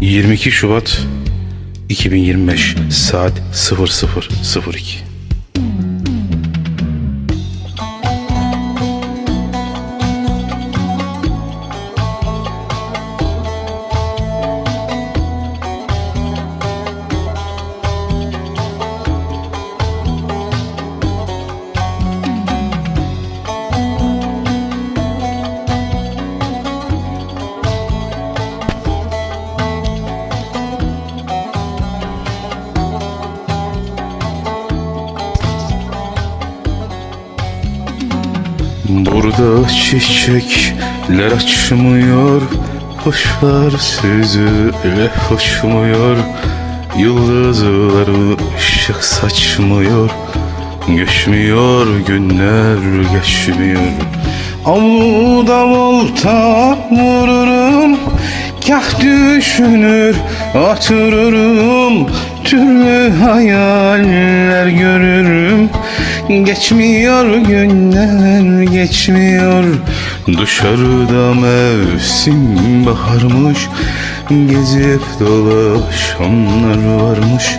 22 Şubat 2025 saat 00.02 Burada çiçekler açmıyor Kuşlar süzüle hoşmuyor. Yıldızlar ışık saçmıyor Geçmiyor günler geçmiyor. Avluda volta vururum Kah düşünür otururum Türlü hayaller görürüm. Geçmiyor günler geçmiyor. Dışarıda mevsim baharmış Gezip dolaşanlar varmış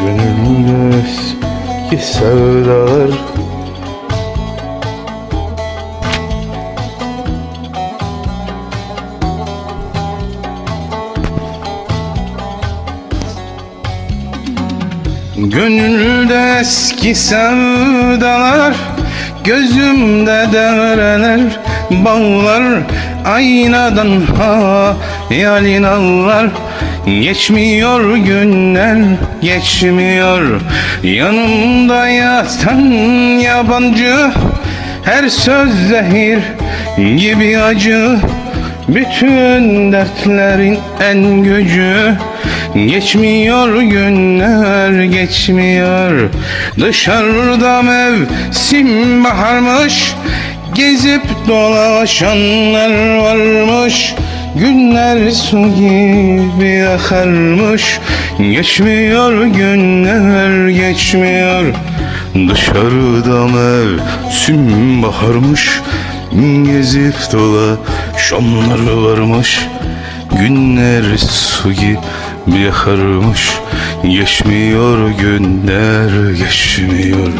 Gönlümde eski sevdalar. Gönülde eski sevdalar Gözümde devreler Bağlar aynadan hayalin ağlar Geçmiyor günler geçmiyor. Yanımda yatan yabancı Her söz zehir gibi acı bütün dertlerin en gücü Geçmiyor günler geçmiyor. Dışarıda mevsim baharmış Gezip dolaşanlar varmış. Günler su gibi akarmış Geçmiyor günler geçmiyor. Dışarıda mevsim baharmış Gezip dolaşanlar varmış Günler su gibi yakarmış. Geçmiyor günler geçmiyor